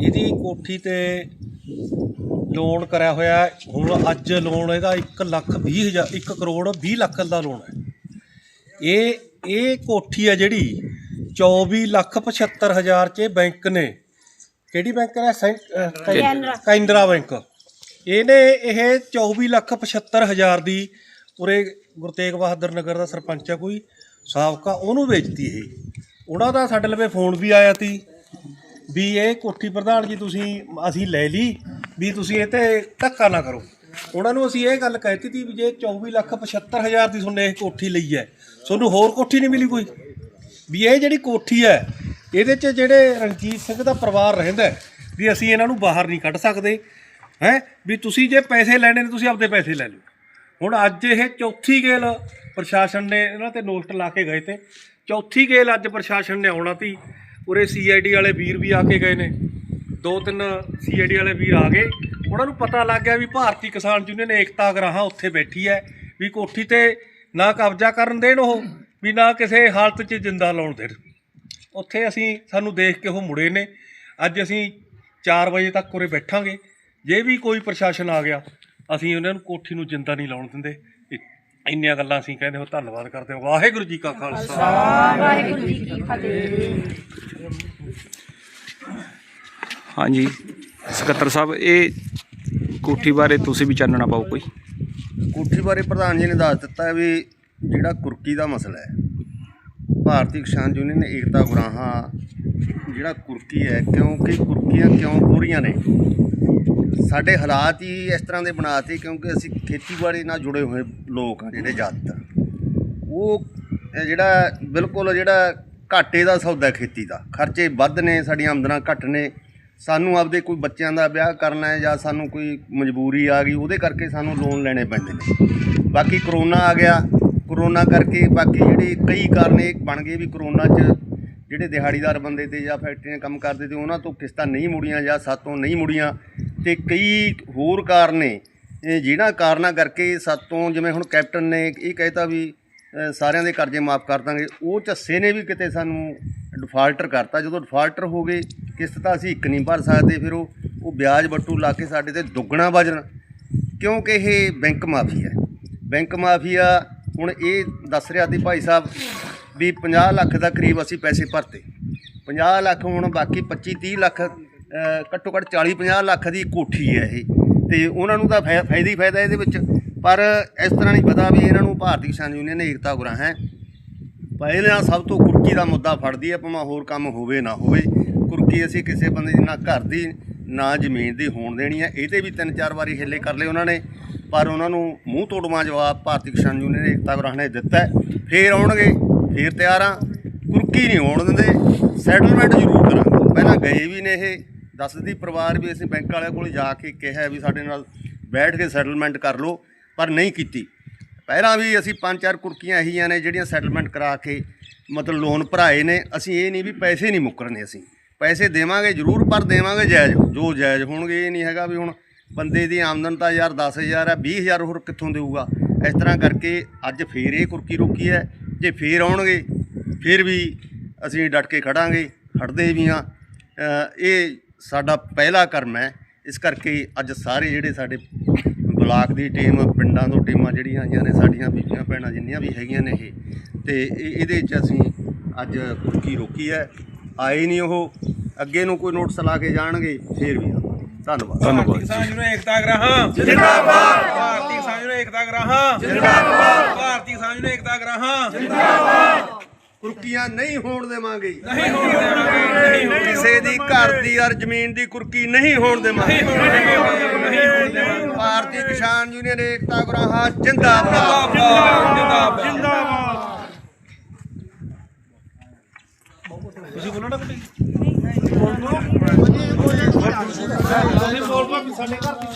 ਇਹਦੀ ਕੋਠੀ ਤੇ ਲੋਨ ਕਰਿਆ ਹੋਇਆ। ਹੁਣ ਅੱਜ ਲੋਨ ਇਹਦਾ 1 ਲੱਖ 20 ਹਜ਼ਾਰ 1 ਕਰੋੜ 20 ਲੱਖ ਦਾ ਲੋਨ ਹੈ। ਇਹ ਇਹ ਕੋਠੀ ਹੈ ਜਿਹੜੀ 24 ਲੱਖ 75 ਹਜ਼ਾਰ ਚ ਬੈਂਕ ਨੇ। ਕਿਹੜੀ ਬੈਂਕ ਹੈ? ਕੈਨਰਾ। ਬੈਂਕ ਇਹਨੇ ਇਹ 24 ਲੱਖ 75 ਹਜ਼ਾਰ ਦੀ ਉਰੇ ਗੁਰੂ ਤੇਗ ਬਹਾਦਰ ਨਗਰ ਦਾ ਸਰਪੰਚ ਹੈ ਕੋਈ ਸਾਬਕਾ ਉਹਨੂੰ ਵੇਚਤੀ ਇਹ। ਉਹਨਾਂ ਦਾ ਸਾਡੇ ਲਵੇ ਫੋਨ ਵੀ ਆਇਆ ਤੀ ਵੀ ਇਹ ਕੋਠੀ ਪ੍ਰਧਾਨ ਜੀ ਤੁਸੀਂ, ਅਸੀਂ ਲੈ ਲਈ, ਵੀ ਤੁਸੀਂ ਇਹ ਤੇ ਧੱਕਾ ਨਾ ਕਰੋ। ਉਹਨਾਂ ਨੂੰ ਅਸੀਂ ਇਹ ਗੱਲ ਕਹਿਤੀ ਤੀ ਵੀ ਜੇ 24 ਲੱਖ 75 ਹਜ਼ਾਰ ਦੀ ਤੁਹਾਨੂੰ ਇਹ ਕੋਠੀ ਲਈ ਹੈ, ਤੁਹਾਨੂੰ ਹੋਰ ਕੋਠੀ ਨਹੀਂ ਮਿਲੀ ਕੋਈ। ਵੀ ਇਹ ਜਿਹੜੀ ਕੋਠੀ ਹੈ, ਇਹਦੇ 'ਚ ਜਿਹੜੇ ਰਣਜੀਤ ਸਿੰਘ ਦਾ ਪਰਿਵਾਰ ਰਹਿੰਦਾ ਵੀ ਅਸੀਂ ਇਹਨਾਂ ਨੂੰ ਬਾਹਰ ਨਹੀਂ ਕੱਢ ਸਕਦੇ, ਹੈ? ਵੀ ਤੁਸੀਂ ਜੇ ਪੈਸੇ ਲੈਣੇ ਨੇ, ਤੁਸੀਂ ਆਪਦੇ ਪੈਸੇ ਲੈ ਲਓ। ਹੁਣ ਅੱਜ ਇਹ ਚੌਥੀ ਗੇਲ ਪ੍ਰਸ਼ਾਸਨ ਨੇ ਇਹਨਾਂ ਤੇ ਨੋਟ ਲਾ ਕੇ ਗਏ ਤੇ, ਚੌਥੀ ਗੇਲ ਅੱਜ ਪ੍ਰਸ਼ਾਸਨ ਨੇ ਆਉਣਾ ਤੀ ਉਰੇ ਸੀਆਈਡੀ ਵਾਲੇ ਵੀਰ ਵੀ ਆ ਕੇ ਗਏ ਨੇ। ਦੋ ਤਿੰਨ ਸੀਆਈਡੀ ਵਾਲੇ ਵੀਰ ਆ ਗਏ। ਉਹਨਾਂ ਨੂੰ ਪਤਾ ਲੱਗ ਗਿਆ ਵੀ ਭਾਰਤੀ ਕਿਸਾਨ ਯੂਨੀਅਨ ਏਕਤਾ ਗਰਾਹਾਂ ਉੱਥੇ ਬੈਠੀ ਹੈ। ਵੀ ਕੋਠੀ ਤੇ ਨਾ ਕਬਜ਼ਾ ਕਰਨ ਦੇਣ ਉਹ, ਵੀ ਨਾ ਕਿਸੇ ਹਾਲਤ 'ਚ ਜਿੰਦਾ ਲਾਉਣ ਦੇਣ। ਉੱਥੇ ਅਸੀਂ, ਸਾਨੂੰ ਦੇਖ ਕੇ ਉਹ ਮੁੜੇ ਨੇ। ਅੱਜ ਅਸੀਂ 4 ਵਜੇ ਤੱਕ ਉਰੇ ਬੈਠਾਂਗੇ। ਜੇ ਵੀ ਕੋਈ ਪ੍ਰਸ਼ਾਸਨ ਆ ਗਿਆ, ਅਸੀਂ ਉਹਨਾਂ ਨੂੰ ਕੋਠੀ ਨੂੰ ਜਿੰਦਾ ਨਹੀਂ ਲਾਉਣ ਦਿੰਦੇ। ਇੰਨੀਆਂ ਗੱਲਾਂ ਅਸੀਂ ਕਹਿੰਦੇ ਹੋ ਧੰਨਵਾਦ ਕਰਦੇ ਹਾਂ। ਵਾਹਿਗੁਰੂ ਜੀ ਕਾ ਖਾਲਸਾ। ਵਾਹਿਗੁਰੂ ਜੀ ਕੀ ਫਤਿਹ। ਹਾਂਜੀ ਸਕੱਤਰ ਸਾਹਿਬ ਇਹ ਕੋਠੀ ਬਾਰੇ ਤੁਸੀਂ ਵੀ ਚਾਨਣਾ ਪਾਓ ਕੋਈ। ਕੋਠੀ ਬਾਰੇ ਪ੍ਰਧਾਨ ਜੀ ਨੇ ਦੱਸ ਦਿੱਤਾ ਵੀ ਜਿਹੜਾ ਕੁਰਕੀ ਦਾ ਮਸਲਾ ਹੈ ਭਾਰਤੀ ਕਿਸਾਨ ਯੂਨੀਅਨ ਏਕਤਾ ਗੁਰਾਹਾਂ ਜਿਹੜਾ ਕੁਰਕੀ ਹੈ ਕਿਉਂਕਿ ਕੁਰਕੀਆਂ ਕਿਉਂ ਹੋ ਰਹੀਆਂ ਨੇ? ਸਾਡੇ ਹਾਲਾਤ ਹੀ ਇਸ ਤਰ੍ਹਾਂ ਦੇ ਬਣਾਤੇ ਕਿਉਂਕਿ ਅਸੀਂ ਖੇਤੀਬਾੜੀ ਨਾਲ ਜੁੜੇ ਹੋਏ ਲੋਕ ਆ ਜਿਹੜੇ ਜ਼ਿਆਦਾਤਰ। ਉਹ ਜਿਹੜਾ ਬਿਲਕੁਲ ਜਿਹੜਾ ਘਾਟੇ ਦਾ ਸੌਦਾ ਖੇਤੀ ਦਾ। ਖਰਚੇ ਵੱਧ ਨੇ, ਸਾਡੀਆਂ ਆਮਦਨਾਂ ਘੱਟ ਨੇ। ਸਾਨੂੰ ਆਪਦੇ ਕੋਈ ਬੱਚਿਆਂ ਦਾ ਵਿਆਹ ਕਰਨਾ ਹੈ ਜਾਂ ਸਾਨੂੰ ਕੋਈ ਮਜਬੂਰੀ ਆ ਗਈ, ਉਹਦੇ ਕਰਕੇ ਸਾਨੂੰ ਲੋਨ ਲੈਣੇ ਪੈਂਦੇ ਨੇ। ਬਾਕੀ ਕਰੋਨਾ ਆ ਗਿਆ। ਕਰੋਨਾ ਕਰਕੇ ਬਾਕੀ ਜਿਹੜੇ ਕਈ ਕਾਰਨ ਇਹ ਬਣ ਗਏ ਵੀ ਕਰੋਨਾ 'ਚ ਜਿਹੜੇ ਦਿਹਾੜੀਦਾਰ ਬੰਦੇ ਤੇ ਜਾਂ ਫੈਕਟਰੀਆਂ ਕੰਮ ਕਰਦੇ ਤੇ ਉਹਨਾਂ ਤੋਂ ਕਿਸ਼ਤਾਂ ਨਹੀਂ ਮੁੜੀਆਂ ਜਾਂ ਸਾਤੋਂ ਨਹੀਂ ਮੁੜੀਆਂ। ਤੇ ਕਈ ਹੋਰ ਕਾਰਨ ਨੇ। ਇਹ ਜਿਹਨਾਂ ਕਾਰਨਾਂ ਕਰਕੇ ਸਾਤੋਂ ਜਿਵੇਂ ਹੁਣ ਕੈਪਟਨ ਨੇ ਇਹ ਕਹਿਤਾ ਵੀ ਅ, ਸਾਰਿਆਂ ਦੇ ਕਰਜ਼ੇ ਮਾਫ ਕਰ ਦਾਂਗੇ। ਉਹ ਝੱਸੇ ਨੇ ਵੀ ਕਿਤੇ ਸਾਨੂੰ ਡਿਫਾਲਟਰ ਕਰਤਾ। ਜਦੋਂ ਡਿਫਾਲਟਰ ਹੋ ਗਏ ਕਿਸ਼ਤ ਤਾਂ ਅਸੀਂ ਇੱਕ ਨਹੀਂ ਭਰ ਸਕਦੇ ਫਿਰ ਉਹ ਉਹ ਵਿਆਜ ਵੱਟੂ ਲਾ ਕੇ ਸਾਡੇ ਤੇ ਦੁੱਗਣਾ ਵਜਨ ਕਿਉਂਕਿ ਇਹ ਬੈਂਕ ਮਾਫੀਆ। ਹੈ ਬੈਂਕ ਮਾਫੀਆ ਹੁਣ ਇਹ ਦੱਸ ਰਿਹਾ ਸੀ ਭਾਈ ਸਾਹਿਬ ਵੀ 50 ਲੱਖ ਦਾ ਕਰੀਬ ਅਸੀਂ ਪੈਸੇ ਭਰਤੇ। 50 ਲੱਖ ਹੁਣ ਬਾਕੀ 25 30 ਲੱਖ ਘੱਟੋ ਘੱਟ 40 50 ਲੱਖ ਦੀ ਕੋਠੀ ਹੈ ਇਹ। ਤੇ ਉਹਨਾਂ ਨੂੰ ਤਾਂ ਫਾਇ- ਫਾਇਦਾ ਹੀ ਫਾਇਦਾ ਇਹਦੇ ਵਿੱਚ। ਪਰ ਇਸ ਤਰ੍ਹਾਂ ਨਹੀਂ ਪਤਾ ਵੀ ਇਹਨਾਂ ਨੂੰ ਭਾਰਤੀ ਕਿਸਾਨ ਯੂਨੀਅਨ ਨੇ ਏਕਤਾ ਗੁਰਾਂ, ਹੈ। ਪਹਿਲਾਂ ਸਭ ਤੋਂ ਕੁਰਕੀ ਦਾ ਮੁੱਦਾ ਫੜਦੀ ਹੈ, ਭਾਵੇਂ ਹੋਰ ਕੰਮ ਹੋਵੇ ਨਾ ਹੋਵੇ। ਕੁਰਕੀ ਅਸੀਂ ਕਿਸੇ ਬੰਦੇ ਦੀ ਨਾ ਘਰ ਦੀ, ਨਾ ਜ਼ਮੀਨ ਦੀ ਹੋਣ ਦੇਣੀ ਹੈ। ਇਹ ਤੇ ਵੀ ਤਿੰਨ ਚਾਰ ਵਾਰੀ ਹਿੱਲੇ ਕਰ ਲਏ ਉਹਨਾਂ ਨੇ। ਪਰ ਉਹਨਾਂ ਨੂੰ ਮੂੰਹ ਤੋੜਵਾ ਜਵਾਬ ਭਾਰਤੀ ਕਿਸਾਨ ਯੂਨੀਅਨ ਨੇ ਏਕਤਾ ਗੁਰਾਂ ਨੇ ਦਿੱਤਾ ਹੈ। ਫੇਰ ਆਉਣਗੇ, ਫੇਰ ਤਿਆਰ ਆ ਕੁਰਕੀ ਨਹੀਂ ਹੋਣ ਦਿੰਦੇ। ਸੈਟਲਮੈਂਟ ਜ਼ਰੂਰ ਕਰਾਂਗੇ। ਪਹਿਲਾਂ ਗਏ ਵੀ ਨੇ ਇਹ। ਦੱਸਦੀ ਪਰਿਵਾਰ ਵੀ ਅਸੀਂ ਬੈਂਕ ਵਾਲਿਆਂ ਕੋਲ ਜਾ ਕੇ ਕਿਹਾ ਵੀ ਸਾਡੇ ਨਾਲ ਬੈਠ ਕੇ ਸੈਟਲਮੈਂਟ ਕਰ ਲਓ, ਪਰ ਨਹੀਂ ਕੀਤੀ। ਪਹਿਲਾਂ ਵੀ ਅਸੀਂ ਪੰਜ ਚਾਰ ਕੁਰਕੀਆਂ ਇਹੀਆਂ ਨੇ ਜਿਹੜੀਆਂ ਸੈਟਲਮੈਂਟ ਕਰਾ ਕੇ ਮਤਲਬ ਲੋਨ ਭਰਾਏ ਨੇ, ਅਸੀਂ ਇਹ ਨਹੀਂ ਵੀ ਪੈਸੇ ਨਹੀਂ ਮੁੱਕਰਨੇ ਅਸੀਂ। ਪੈਸੇ ਦੇਵਾਂਗੇ ਜ਼ਰੂਰ, ਪਰ ਦੇਵਾਂਗੇ ਜਾਇਜ਼, ਜੋ ਜਾਇਜ਼ ਹੋਣਗੇ, ਇਹ ਨਹੀਂ ਹੈਗਾ ਵੀ ਹੁਣ ਬੰਦੇ ਦੀ ਆਮਦਨ ਤਾਂ ਯਾਰ 10000 ਹੈ 20000 ਹੋਰ ਕਿੱਥੋਂ ਦੇਊਗਾ? ਇਸ ਤਰ੍ਹਾਂ ਕਰਕੇ ਅੱਜ ਫੇਰ ਇਹ ਕੁਰਕੀ ਰੋਕੀ ਹੈ। ਜੇ ਫੇਰ ਆਉਣਗੇ, ਫਿਰ ਵੀ ਅਸੀਂ ਡਟ ਕੇ ਖੜਾਂਗੇ, ਖੜਦੇ ਵੀ ਹਾਂ। ਇਹ ਸਾਡਾ ਪਹਿਲਾ ਕਰਮ ਹੈ। ਇਸ ਕਰਕੇ ਅੱਜ ਸਾਰੇ ਜਿਹੜੇ ਸਾਡੇ ਬਲਾਕ ਦੀ ਟੀਮ ਪਿੰਡਾਂ ਤੋਂ ਟੀਮਾਂ ਜਿਹੜੀਆਂ ਆਈਆਂ ਨੇ ਸਾਡੀਆਂ ਬੀਬੀਆਂ ਭੈਣਾਂ ਜਿੰਨੀਆਂ ਵੀ ਹੈਗੀਆਂ ਨੇ ਇਹ। ਤੇ ਇਹ- ਇਹਦੇ 'ਚ ਅਸੀਂ ਅੱਜ ਕੁਰਕੀ ਰੋਕੀ ਹੈ। ਆਏ ਨਹੀਂ ਉਹ। ਅੱਗੇ ਨੂੰ ਕੋਈ ਨੋਟਿਸ ਲਾ ਕੇ ਜਾਣਗੇ ਫੇਰ ਵੀ। ਧੰਨਵਾਦ। ਧੰਨਵਾਦ ਕਿਸਾਨ ਯੂਨੀਅਨ ਏਕਤਾ ਗ੍ਰਾਹਾਂ। ਜਿੰਦਾਬਾਦ। ਭਾਰਤੀ ਕਿਸਾਨ ਯੂਨੀਅਨ ਏਕਤਾ ਗ੍ਰਾਹਾਂ। ਜਿੰਦਾਬਾਦ। ਭਾਰਤੀ ਕਿਸਾਨ ਯੂਨੀਅਨ ਏਕਤਾ ਗ੍ਰਾਹਾਂ। ਕੁਰਕੀਆਂ ਨਹੀਂ ਹੋਣ ਦੇਵਾਂਗੇ। ਨਹੀਂ ਹੋਣ ਦੇਵਾਂਗੇ ਕਿਸੇ ਦੀ ਘਰ ਦੀ ਔਰ ਜ਼ਮੀਨ ਦੀ ਕੁਰਕੀ ਨਹੀਂ ਹੋਣ ਦੇਵਾਂਗੇ। ਨਹੀਂ ਹੋਣ ਦੇਵਾਂਗੇ ਭਾਰਤੀ ਕਿਸਾਨ ਯੂਨੀਅਨ ਏਕਤਾ ਗੁਰਾਹਾਂ ਜਿੰਦਾਬਾਦ। ਜਿੰਦਾਬਾਦ ਜਿੰਦਾਬਾਦ। ਤੁਸੀਂ ਬੋਲੋ ਨਾ ਕੋਈ ਤੁਸੀਂ ਬੋਲ ਪਾ ਵੀ ਸਾਡੇ ਘਰ ਦੀ